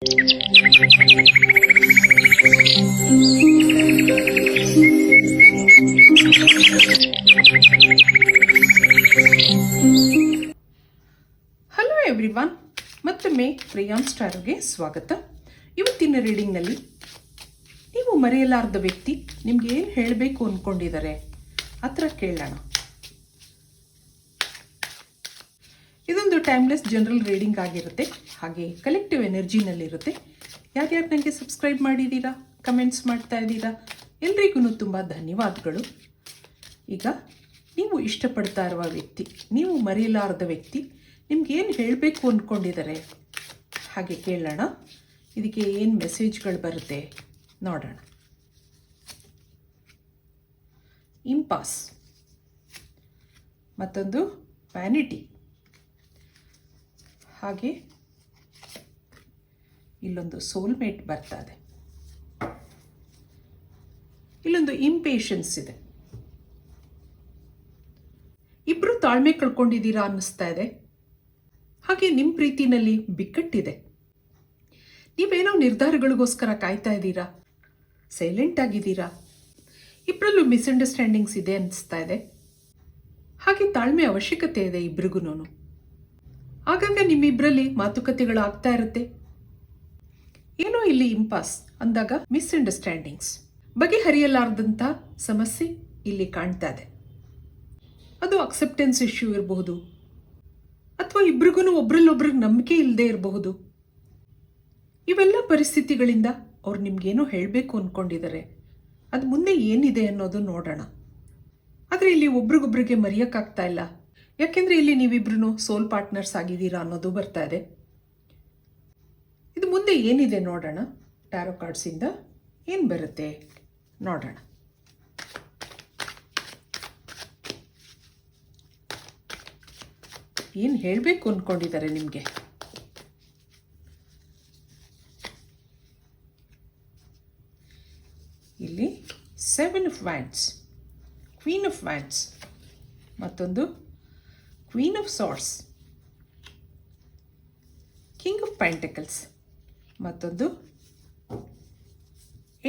Hello everyone ಮತ್ತೊಮ್ಮೆ ಪ್ರಿಯಾನ್ ಸ್ಟಾರ್ಗೆ ಸ್ವಾಗತ. ಇವತ್ತಿನ ರೀಡಿಂಗ್ನಲ್ಲಿ ನೀವು ಮರೆಯಲಾರ್ದ ವ್ಯಕ್ತಿ ನಿಮ್ಗೆ ಏನು ಹೇಳಬೇಕು ಅಂದ್ಕೊಂಡಿದ್ದಾರೆ ಥರ ಕೇಳೋಣ. ಇದೊಂದು ಟೈಮ್ಲೆಸ್ ಜನರಲ್ ರೀಡಿಂಗ್ ಆಗಿರುತ್ತೆ. ಹಾಗೆ ಕಲೆಕ್ಟಿವ್ ಎನರ್ಜಿನಲ್ಲಿರುತ್ತೆ ಯಾರ್ಯಾರು ನನಗೆ ಸಬ್ಸ್ಕ್ರೈಬ್ ಮಾಡಿದ್ದೀರಾ ಕಮೆಂಟ್ಸ್ ಮಾಡ್ತಾ ಇದ್ದೀರಾ, ಎಲ್ರಿಗೂ ತುಂಬ ಧನ್ಯವಾದಗಳು. ಈಗ ನೀವು ಇಷ್ಟಪಡ್ತಾ ಇರುವ ವ್ಯಕ್ತಿ, ನೀವು ಮರೆಯಲಾರದ ವ್ಯಕ್ತಿ ನಿಮ್ಗೆ ಏನು ಹೇಳಬೇಕು ಅಂದ್ಕೊಂಡಿದ್ದಾರೆ ಹಾಗೆ ಕೇಳೋಣ. ಇದಕ್ಕೆ ಏನು ಮೆಸೇಜ್ಗಳು ಬರುತ್ತೆ? ನೋಡೋಣ. ಇಂಪಾಸ್ ಮತ್ತೊಂದು ವ್ಯಾನಿಟಿ ಹಾಗೆ ಇಲ್ಲೊಂದು ಸೋಲ್ಮೇಟ್ ಬರ್ತಾ ಇದೆ ಇಲ್ಲೊಂದು ಇಂಪೇಷನ್ಸ್ ಇದೆ. ಇಬ್ರು ತಾಳ್ಮೆ ಕಳ್ಕೊಂಡಿದ್ದೀರಾ ಅನ್ನಿಸ್ತಾ ಇದೆ. ಹಾಗೆ ನಿಮ್ಮ ಪ್ರೀತಿನಲ್ಲಿ ಬಿಕ್ಕಟ್ಟಿದೆ. ನೀವೇನೋ ನಿರ್ಧಾರಗಳಿಗೋಸ್ಕರ ಕಾಯ್ತಾ ಇದ್ದೀರಾ? ಸೈಲೆಂಟ್ ಆಗಿದ್ದೀರಾ? ಇಬ್ಬರಲ್ಲೂ ಮಿಸ್ಅಂಡರ್ಸ್ಟ್ಯಾಂಡಿಂಗ್ಸ್ ಇದೆ ಅನಿಸ್ತಾ ಇದೆ. ಹಾಗೆ ತಾಳ್ಮೆ ಅವಶ್ಯಕತೆ ಇದೆ ಇಬ್ರಿಗೂ ಆಗಾಗ ನಿಮ್ಮಿಬ್ಬರಲ್ಲಿ ಮಾತುಕತೆಗಳು ಆಗ್ತಾ ಇರುತ್ತೆ. ಏನೋ ಇಲ್ಲಿ ಇಂಪಾಸ್ ಅಂದಾಗ ಮಿಸ್ಅಂಡರ್ಸ್ಟ್ಯಾಂಡಿಂಗ್ಸ್. ಬಗೆಹರಿಯಲಾರದಂಥ ಸಮಸ್ಯೆ ಇಲ್ಲಿ ಕಾಣ್ತಾ ಇದೆ. ಅದು ಅಕ್ಸೆಪ್ಟೆನ್ಸ್ ಇಶ್ಯೂ ಇರಬಹುದು. ಅಥವಾ ಇಬ್ರಿಗೂ ಒಬ್ರಲ್ಲೊಬ್ರಿಗೆ ನಂಬಿಕೆ ಇಲ್ಲದೆ ಇರಬಹುದು. ಇವೆಲ್ಲ ಪರಿಸ್ಥಿತಿಗಳಿಂದ ಅವ್ರು ನಿಮ್ಗೇನೋ ಹೇಳಬೇಕು ಅಂದ್ಕೊಂಡಿದ್ದಾರೆ ಅದು ಮುಂದೆ ಏನಿದೆ ಅನ್ನೋದು ನೋಡೋಣ. ಆದರೆ ಇಲ್ಲಿ ಒಬ್ರಿಗೊಬ್ರಿಗೆ ಮರೆಯೋಕ್ಕಾಗ್ತಾ ಇಲ್ಲ. ಯಾಕೆಂದರೆ ಇಲ್ಲಿ ನೀವಿಬ್ರು ಸೋಲ್ ಪಾರ್ಟ್ನರ್ಸ್ ಆಗಿದ್ದೀರಾ ಅನ್ನೋದು ಬರ್ತಾ ಇದೆ. ಇದು ಮುಂದೆ ಏನಿದೆ ನೋಡೋಣ? ಟ್ಯಾರೋ ಕಾರ್ಡ್ಸಿಂದ ಏನು ಬರುತ್ತೆ? ನೋಡೋಣ. ಏನು ಹೇಳಬೇಕು ಅಂದ್ಕೊಂಡಿದ್ದಾರೆ ನಿಮಗೆ? ಇಲ್ಲಿ seven of wands queen of wands ಮತ್ತೊಂದು queen of swords king of pentacles ಮತ್ತೊಂದು.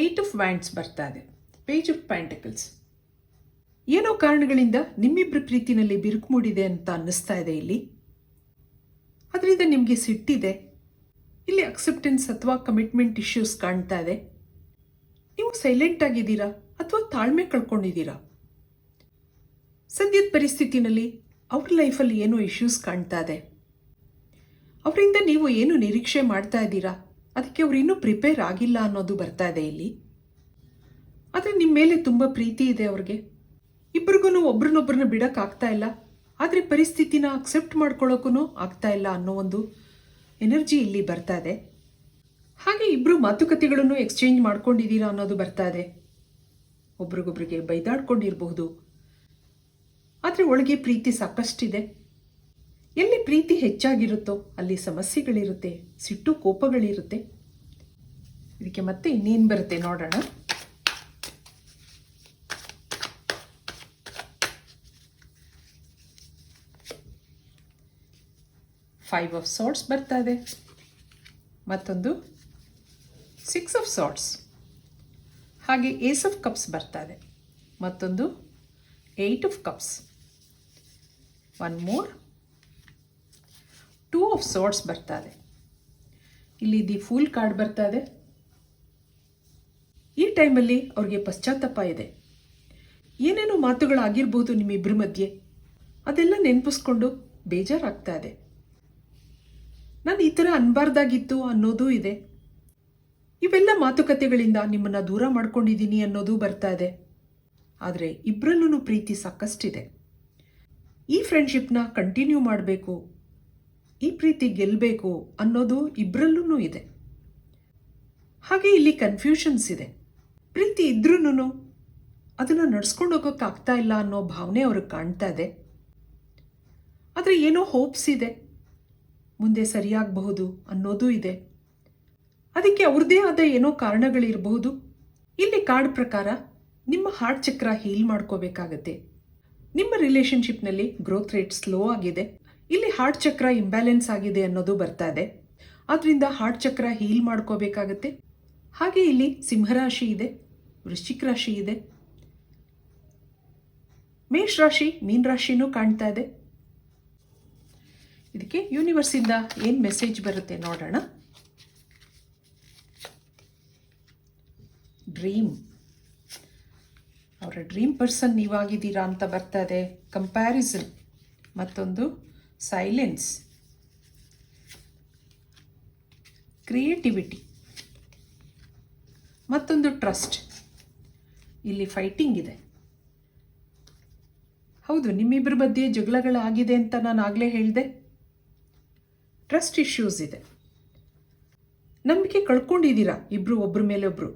ಏಯ್ಟ್ ಆಫ್ ವ್ಯಾಂಡ್ಸ್ ಬರ್ತಾ ಇದೆ. ಪೇಜ್ ಆಫ್ ಪ್ಯಾಂಟಕಲ್ಸ್ ಏನೋ ಕಾರಣಗಳಿಂದ ನಿಮ್ಮಿಬ್ಬರ ಪ್ರೀತಿನಲ್ಲಿ ಬಿರುಕು ಮೂಡಿದೆ ಅಂತ ಅನ್ನಿಸ್ತಾ ಇದೆ ಇಲ್ಲಿ. ಅದರಿಂದ ನಿಮಗೆ ಸಿಟ್ಟಿದೆ. ಇಲ್ಲಿ ಅಕ್ಸೆಪ್ಟೆನ್ಸ್ ಅಥವಾ ಕಮಿಟ್ಮೆಂಟ್ ಇಶ್ಯೂಸ್ ಕಾಣ್ತಾ ಇದೆ. ನೀವು ಸೈಲೆಂಟ್ ಆಗಿದ್ದೀರಾ ಅಥವಾ ತಾಳ್ಮೆ ಕಳ್ಕೊಂಡಿದ್ದೀರಾ? ಸದ್ಯದ ಪರಿಸ್ಥಿತಿನಲ್ಲಿ ಅವ್ರ ಲೈಫಲ್ಲಿ ಏನೋ ಇಶ್ಯೂಸ್ ಕಾಣ್ತಾ ಇದೆ. ಅವರಿಂದ ನೀವು ಏನು ನಿರೀಕ್ಷೆ ಮಾಡ್ತಾ ಇದ್ದೀರಾ? ಅದಕ್ಕೆ ಅವ್ರು ಇನ್ನೂ ಪ್ರಿಪೇರ್ ಆಗಿಲ್ಲ ಅನ್ನೋದು ಬರ್ತಾ ಇದೆ ಇಲ್ಲಿ. ಆದರೆ ನಿಮ್ಮ ಮೇಲೆ ತುಂಬ ಪ್ರೀತಿ ಇದೆ ಅವ್ರಿಗೆ. ಇಬ್ರಿಗೂ ಒಬ್ರನ್ನೊಬ್ರನ್ನ ಬಿಡೋಕ್ಕಾಗ್ತಾ ಇಲ್ಲ. ಆದರೆ ಪರಿಸ್ಥಿತಿನ ಅಕ್ಸೆಪ್ಟ್ ಮಾಡ್ಕೊಳ್ಳೋಕ್ಕೂ ಆಗ್ತಾ ಇಲ್ಲ ಅನ್ನೋ ಒಂದು ಎನರ್ಜಿ ಇಲ್ಲಿ ಬರ್ತಾ ಇದೆ. ಹಾಗೆ ಇಬ್ಬರು ಮಾತುಕತೆಗಳನ್ನು ಎಕ್ಸ್ಚೇಂಜ್ ಮಾಡ್ಕೊಂಡಿದ್ದೀರಾ ಅನ್ನೋದು ಬರ್ತಾ ಇದೆ. ಒಬ್ರಿಗೊಬ್ರಿಗೆ ಬೈದಾಡ್ಕೊಂಡಿರಬಹುದು. ಆದರೆ ಒಳಗೆ ಪ್ರೀತಿ ಸಾಕಷ್ಟಿದೆ. ಎಲ್ಲಿ ಪ್ರೀತಿ ಹೆಚ್ಚಾಗಿರುತ್ತೋ ಅಲ್ಲಿ ಸಮಸ್ಯೆಗಳಿರುತ್ತೆ, ಸಿಟ್ಟು ಕೋಪಗಳಿರುತ್ತೆ. ಇದಕ್ಕೆ ಮತ್ತೆ ಇನ್ನೇನು ಬರುತ್ತೆ ನೋಡೋಣ. ಫೈವ್ ಆಫ್ ಸಾಟ್ಸ್ ಬರ್ತಾ ಇದೆ. ಮತ್ತೊಂದು ಸಿಕ್ಸ್ ಆಫ್ ಸಾಟ್ಸ್ ಹಾಗೆ ಏಸ್ ಆಫ್ ಕಪ್ಸ್ ಬರ್ತಾ ಇದೆ. ಮತ್ತೊಂದು eight of cups one more two of swords ಬರ್ತಾ ಇದೆ ಇಲ್ಲಿ ದಿ ಫೂಲ್ ಕಾರ್ಡ್ ಬರ್ತಾ ಇದೆ ಈ ಟೈಮಲ್ಲಿ ಅವ್ರಿಗೆ ಪಶ್ಚಾತ್ತಾಪ ಇದೆ. ಏನೇನೋ ಮಾತುಗಳಾಗಿರ್ಬೋದು ನಿಮ್ಮಿಬ್ಬರ ಮಧ್ಯೆ. ಅದೆಲ್ಲ ನೆನಪಿಸ್ಕೊಂಡು ಬೇಜಾರಾಗ್ತಾ ಇದೆ. ನಾನು ಈ ಥರ ಅನ್ಬಾರ್ದಾಗಿತ್ತು ಅನ್ನೋದೂ ಇದೆ. ಇವೆಲ್ಲ ಮಾತುಕತೆಗಳಿಂದ ನಿಮ್ಮನ್ನು ದೂರ ಮಾಡ್ಕೊಂಡಿದ್ದೀನಿ ಅನ್ನೋದು ಬರ್ತಾ ಇದೆ. ಆದರೆ ಇಬ್ಬರಲ್ಲೂ ಪ್ರೀತಿ ಸಾಕಷ್ಟಿದೆ. ಈ ಫ್ರೆಂಡ್ಶಿಪ್ನ ಕಂಟಿನ್ಯೂ ಮಾಡಬೇಕು ಈ ಪ್ರೀತಿ ಗೆಲ್ಲಬೇಕು ಅನ್ನೋದು ಇಬ್ಬರಲ್ಲೂ ಇದೆ. ಹಾಗೆ ಇಲ್ಲಿ ಕನ್ಫ್ಯೂಷನ್ಸ್ ಇದೆ. ಪ್ರೀತಿ ಇದ್ರೂ ಅದನ್ನು ನಡ್ಸ್ಕೊಂಡು ಹೋಗೋಕ್ಕಾಗ್ತಾ ಇಲ್ಲ ಅನ್ನೋ ಭಾವನೆ ಅವ್ರಿಗೆ ಕಾಣ್ತಾ ಇದೆ. ಆದರೆ ಏನೋ ಹೋಪ್ಸ್ ಇದೆ. ಮುಂದೆ ಸರಿಯಾಗಬಹುದು ಅನ್ನೋದೂ ಇದೆ. ಅದಕ್ಕೆ ಅವ್ರದ್ದೇ ಆದ ಏನೋ ಕಾರಣಗಳಿರಬಹುದು. ಇಲ್ಲಿ ಕಾರ್ಡ್ ಪ್ರಕಾರ ನಿಮ್ಮ ಹಾರ್ಟ್ ಚಕ್ರ ಹೀಲ್ ಮಾಡ್ಕೋಬೇಕಾಗತ್ತೆ. ನಿಮ್ಮ ರಿಲೇಶನ್ಶಿಪ್ನಲ್ಲಿ ಗ್ರೋತ್ ರೇಟ್ ಸ್ಲೋ ಆಗಿದೆ. ಇಲ್ಲಿ ಹಾರ್ಟ್ ಚಕ್ರ ಇಂಬ್ಯಾಲೆನ್ಸ್ ಆಗಿದೆ ಅನ್ನೋದು ಬರ್ತಾ ಇದೆ. ಆದ್ರಿಂದ ಹಾರ್ಟ್ ಚಕ್ರ ಹೀಲ್ ಮಾಡ್ಕೋಬೇಕಾಗತ್ತೆ. ಹಾಗೆ ಇಲ್ಲಿ ಸಿಂಹರಾಶಿ ಇದೆ, ವೃಶ್ಚಿಕ ರಾಶಿ ಇದೆ. ಮೇಷ್ ರಾಶಿ, ಮೀನ್ ರಾಶಿನೂ ಕಾಣ್ತಾ ಇದೆ. ಇದಕ್ಕೆ ಯೂನಿವರ್ಸಿಂದ ಏನು ಮೆಸೇಜ್ ಬರುತ್ತೆ ನೋಡೋಣ. ಡ್ರೀಮ್ ಅವರ ಡ್ರೀಮ್ ಪರ್ಸನ್ ನೀವಾಗಿದ್ದೀರಾ ಅಂತ ಬರ್ತಾ ಇದೆ. ಕಂಪ್ಯಾರಿಸನ್ ಮತ್ತೊಂದು ಸೈಲೆನ್ಸ್ ಕ್ರಿಯೇಟಿವಿಟಿ ಮತ್ತೊಂದು ಟ್ರಸ್ಟ್ ಇಲ್ಲಿ ಫೈಟಿಂಗ್ ಇದೆ. ಹೌದು ನಿಮ್ಮಿಬ್ಬರ ಮಧ್ಯೆ ಜಗಳಗಳಾಗಿದೆ ಅಂತ ನಾನು ಆಗಲೇ ಹೇಳಿದೆ. ಟ್ರಸ್ಟ್ ಇಶ್ಯೂಸ್ ಇದೆ. ನಂಬಿಕೆ ಕಳ್ಕೊಂಡಿದ್ದೀರಾ ಇಬ್ಬರು ಒಬ್ಬರ ಮೇಲೆ ಒಬ್ಬರು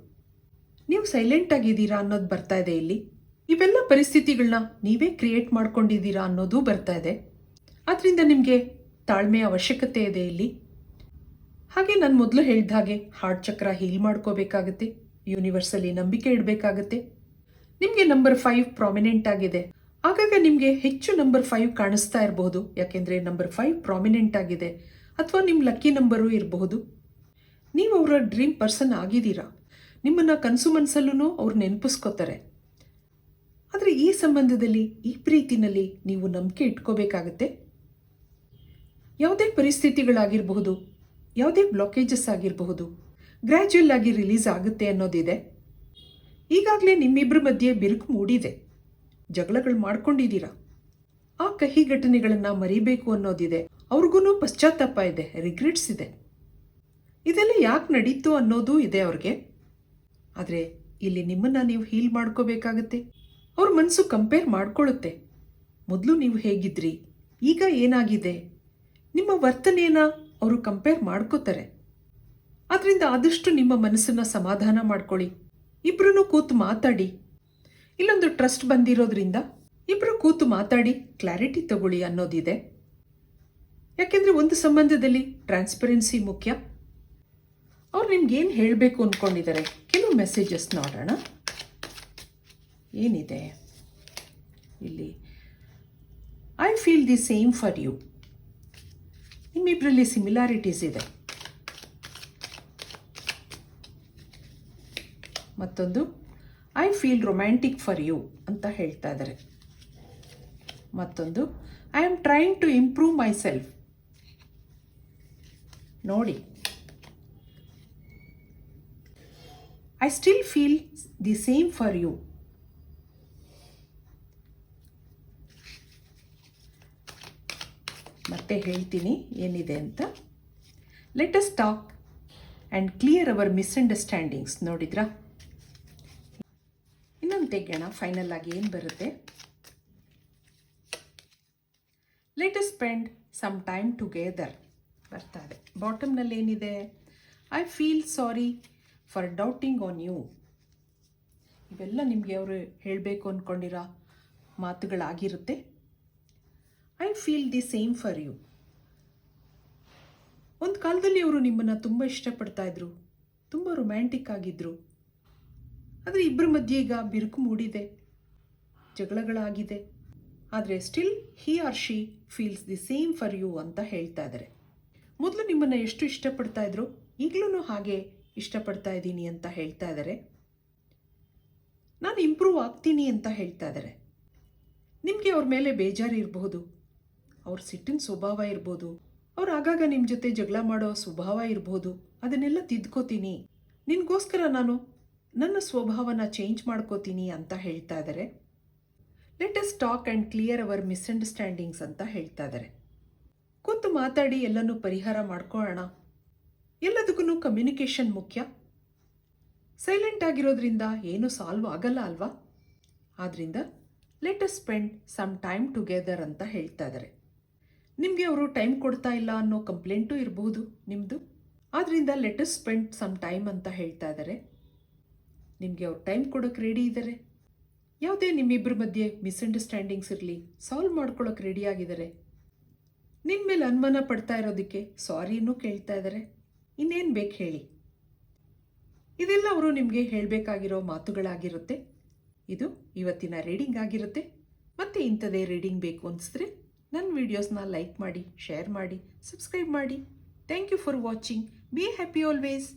ನೀವು ಸೈಲೆಂಟ್ ಆಗಿದ್ದೀರಾ ಅನ್ನೋದು ಬರ್ತಾ ಇದೆ ಇಲ್ಲಿ. ಇವೆಲ್ಲ ಪರಿಸ್ಥಿತಿಗಳನ್ನ ನೀವೇ ಕ್ರಿಯೇಟ್ ಮಾಡ್ಕೊಂಡಿದ್ದೀರಾ ಅನ್ನೋದು ಬರ್ತಾ ಇದೆ. ಆದ್ರಿಂದ ನಿಮಗೆ ತಾಳ್ಮೆಯ ಅವಶ್ಯಕತೆ ಇದೆ ಇಲ್ಲಿ. ಹಾಗೆ ನಾನು ಮೊದಲು ಹೇಳಿದ ಹಾಗೆ ಹಾರ್ಟ್ ಚಕ್ರ ಹೀಲ್ ಮಾಡ್ಕೋಬೇಕಾಗತ್ತೆ ಯೂನಿವರ್ಸಲ್ಲಿ ನಂಬಿಕೆ ಇಡಬೇಕಾಗತ್ತೆ. ನಿಮಗೆ ನಂಬರ್ ಫೈವ್ ಪ್ರಾಮಿನೆಂಟ್ ಆಗಿದೆ. ಆಗಾಗ ನಿಮಗೆ ಹೆಚ್ಚು ನಂಬರ್ ಫೈವ್ ಕಾಣಿಸ್ತಾ ಇರಬಹುದು. ಯಾಕೆಂದರೆ ನಂಬರ್ ಫೈವ್ ಪ್ರಾಮಿನೆಂಟ್ ಆಗಿದೆ. ಅಥವಾ ನಿಮ್ಮ ಲಕ್ಕಿ ನಂಬರು ಇರಬಹುದು. ನೀವು ಅವರ ಡ್ರೀಮ್ ಪರ್ಸನ್ ಆಗಿದ್ದೀರಾ. ನಿಮ್ಮನ್ನು ಕನಸು ಮನಸ್ಸಲ್ಲೂ ಅವ್ರು ನೆನಪಿಸ್ಕೋತಾರೆ. ಆದರೆ ಈ ಸಂಬಂಧದಲ್ಲಿ, ಈ ಪ್ರೀತಿನಲ್ಲಿ ನೀವು ನಂಬಿಕೆ ಇಟ್ಕೋಬೇಕಾಗತ್ತೆ. ಯಾವುದೇ ಪರಿಸ್ಥಿತಿಗಳಾಗಿರಬಹುದು, ಯಾವುದೇ ಬ್ಲಾಕೇಜಸ್ ಆಗಿರಬಹುದು ಗ್ರ್ಯಾಜುಯಲ್ ಆಗಿ ರಿಲೀಸ್ ಆಗುತ್ತೆ ಅನ್ನೋದಿದೆ. ಈಗಾಗಲೇ ನಿಮ್ಮಿಬ್ಬರ ಮಧ್ಯೆ ಬಿರುಕು ಮೂಡಿದೆ. ಜಗಳಗಳು ಮಾಡ್ಕೊಂಡಿದ್ದೀರಾ? ಆ ಕಹಿ ಘಟನೆಗಳನ್ನು ಮರಿಬೇಕು ಅನ್ನೋದಿದೆ. ಅವ್ರಿಗೂ ಪಶ್ಚಾತ್ತಾಪ ಇದೆ ರಿಗ್ರೆಟ್ಸ್ ಇದೆ. ಇದೆಲ್ಲ ಯಾಕೆ ನಡೀತು ಅನ್ನೋದು ಇದೆ ಅವ್ರಿಗೆ. ಆದರೆ ಇಲ್ಲಿ ನಿಮ್ಮನ್ನು ನೀವು ಹೀಲ್ ಮಾಡ್ಕೋಬೇಕಾಗತ್ತೆ. ಅವ್ರ ಮನಸ್ಸು ಕಂಪೇರ್ ಮಾಡ್ಕೊಳ್ಳುತ್ತೆ. ಮೊದಲು ನೀವು ಹೇಗಿದ್ರಿ, ಈಗ ಏನಾಗಿದೆ? ನಿಮ್ಮ ವರ್ತನೆಯನ್ನು ಅವರು ಕಂಪೇರ್ ಮಾಡ್ಕೋತಾರೆ. ಅದರಿಂದ ಆದಷ್ಟು ನಿಮ್ಮ ಮನಸ್ಸನ್ನು ಸಮಾಧಾನ ಮಾಡ್ಕೊಳ್ಳಿ. ಇಬ್ಬರೂ ಕೂತು ಮಾತಾಡಿ. ಇಲ್ಲೊಂದು ಟ್ರಸ್ಟ್ ಬಂದಿರೋದ್ರಿಂದ ಇಬ್ಬರು ಕೂತು ಮಾತಾಡಿ ಕ್ಲಾರಿಟಿ ತಗೊಳ್ಳಿ ಅನ್ನೋದಿದೆ. ಯಾಕೆಂದರೆ ಒಂದು ಸಂಬಂಧದಲ್ಲಿ ಟ್ರಾನ್ಸ್ಪರೆನ್ಸಿ ಮುಖ್ಯ. ಅವ್ರು ನಿಮ್ಗೇನು ಹೇಳಬೇಕು ಅಂದ್ಕೊಂಡಿದ್ದಾರೆ ಕೆಲವು ಮೆಸೇಜಸ್ ನೋಡೋಣ. ಏನಿದೆ? ಇಲ್ಲಿ I feel the same for you ನಿಮ್ಮಿಬ್ಬರಲ್ಲಿ similarities ಇದೆ. ಮತ್ತೊಂದು I feel romantic for you ಅಂತ ಹೇಳ್ತಾ ಇದ್ದಾರೆ ಮತ್ತೊಂದು I am trying to improve myself ನೋಡಿ. I still feel the same for you ಮತ್ತೆ ಹೇಳ್ತೀನಿ ಏನಿದೆ ಅಂತ. Let us talk and clear our misunderstandings ನೋಡಿದ್ರಾ? ಇನ್ನೊಂದು ತೆಗೆಯೋಣ ಫೈನಲ್ ಆಗಿ ಏನು ಬರುತ್ತೆ? Let us spend some time together ಬರ್ತಾ ಇದೆ ಬಾಟಮ್ನಲ್ಲಿ ಏನಿದೆ? I feel sorry for doubting on you ಇವೆಲ್ಲ ನಿಮಗೆ ಅವರು ಹೇಳಬೇಕು ಅಂದ್ಕೊಂಡಿರೋ ಮಾತುಗಳಾಗಿರುತ್ತೆ. I feel the same for you ಒಂದು ಕಾಲದಲ್ಲಿ ಅವರು ನಿಮ್ಮನ್ನು ತುಂಬ ಇಷ್ಟಪಡ್ತಾ ಇದ್ರು, ತುಂಬ ರೊಮ್ಯಾಂಟಿಕ್ ಆಗಿದ್ರು. ಆದರೆ ಇಬ್ಬರ ಮಧ್ಯೆ ಈಗ ಬಿರುಕು ಮೂಡಿದೆ, ಜಗಳಗಳಾಗಿದೆ. ಆದರೆ still he or she feels the same for you ಅಂತ ಹೇಳ್ತಾ ಇದ್ದಾರೆ ಮೊದಲು ನಿಮ್ಮನ್ನು ಎಷ್ಟು ಇಷ್ಟಪಡ್ತಾ ಇದ್ರು ಈಗಲೂ ಹಾಗೆ ಇಷ್ಟಪಡ್ತಾ ಇದ್ದೀನಿ ಅಂತ ಹೇಳ್ತಾ ಇದ್ದಾರೆ ನಾನು ಇಂಪ್ರೂವ್ ಆಗ್ತೀನಿ ಅಂತ ಹೇಳ್ತಾ ಇದ್ದಾರೆ ನಿಮಗೆ ಅವ್ರ ಮೇಲೆ ಬೇಜಾರು ಇರಬಹುದು. ಅವ್ರ ಸಿಟ್ಟಿನ ಸ್ವಭಾವ ಇರ್ಬೋದು. ಅವ್ರು ಆಗಾಗ ನಿಮ್ಮ ಜೊತೆ ಜಗಳ ಮಾಡೋ ಸ್ವಭಾವ ಇರ್ಬೋದು. ಅದನ್ನೆಲ್ಲ ತಿದ್ಕೋತೀನಿ. ನಿನಗೋಸ್ಕರ ನಾನು ನನ್ನ ಸ್ವಭಾವನ ಚೇಂಜ್ ಮಾಡ್ಕೋತೀನಿ ಅಂತ ಹೇಳ್ತಾ ಇದ್ದಾರೆ let us talk and clear our misunderstandings ಅಂತ ಹೇಳ್ತಾ ಇದ್ದಾರೆ ಕೂತು ಮಾತಾಡಿ ಎಲ್ಲನೂ ಪರಿಹಾರ ಮಾಡ್ಕೊಳ್ಳೋಣ ಎಲ್ಲದಕ್ಕೂ ಕಮ್ಯುನಿಕೇಷನ್ ಮುಖ್ಯ. ಸೈಲೆಂಟ್ ಆಗಿರೋದ್ರಿಂದ ಏನೂ ಸಾಲ್ವ್ ಆಗಲ್ಲ ಅಲ್ವಾ? ಆದ್ದರಿಂದ let us spend some time together ಅಂತ ಹೇಳ್ತಾ ಇದ್ದಾರೆ ನಿಮಗೆ ಅವರು ಟೈಮ್ ಕೊಡ್ತಾ ಇಲ್ಲ ಅನ್ನೋ ಕಂಪ್ಲೇಂಟು ಇರಬಹುದು ನಿಮ್ಮದು ಆದ್ದರಿಂದ let us spend some time ಅಂತ ಹೇಳ್ತಾ ಇದ್ದಾರೆ ನಿಮಗೆ ಅವ್ರು ಟೈಮ್ ಕೊಡೋಕ್ಕೆ ರೆಡಿ ಇದ್ದಾರೆ ಯಾವುದೇ ನಿಮ್ಮಿಬ್ಬರ ಮಧ್ಯೆ ಮಿಸ್ಅಂಡರ್ಸ್ಟ್ಯಾಂಡಿಂಗ್ಸ್ ಇರಲಿ ಸಾಲ್ವ್ ಮಾಡ್ಕೊಳ್ಳೋಕೆ ರೆಡಿಯಾಗಿದ್ದಾರೆ ನಿಮ್ಮ ಮೇಲೆ ಅನುಮಾನ ಪಡ್ತಾ ಇರೋದಕ್ಕೆ ಸಾರಿನೂ ಕೇಳ್ತಾ ಇದ್ದಾರೆ ಇನ್ನೇನು ಬೇಕು ಹೇಳಿ? ಇದೆಲ್ಲ ಅವರು ನಿಮಗೆ ಹೇಳಬೇಕಾಗಿರೋ ಮಾತುಗಳಾಗಿರುತ್ತೆ. ಇದು ಇವತ್ತಿನ ರೀಡಿಂಗ್ ಆಗಿರುತ್ತೆ. ಮತ್ತೆ ಇಂಥದೇ ರೀಡಿಂಗ್ ಬೇಕು ಅನಿಸಿದ್ರೆ ನನ್ನ ವೀಡಿಯೋಸ್ನ ಲೈಕ್ ಮಾಡಿ ಶೇರ್ ಮಾಡಿ ಸಬ್ಸ್ಕ್ರೈಬ್ ಮಾಡಿ. Thank you for watching be happy always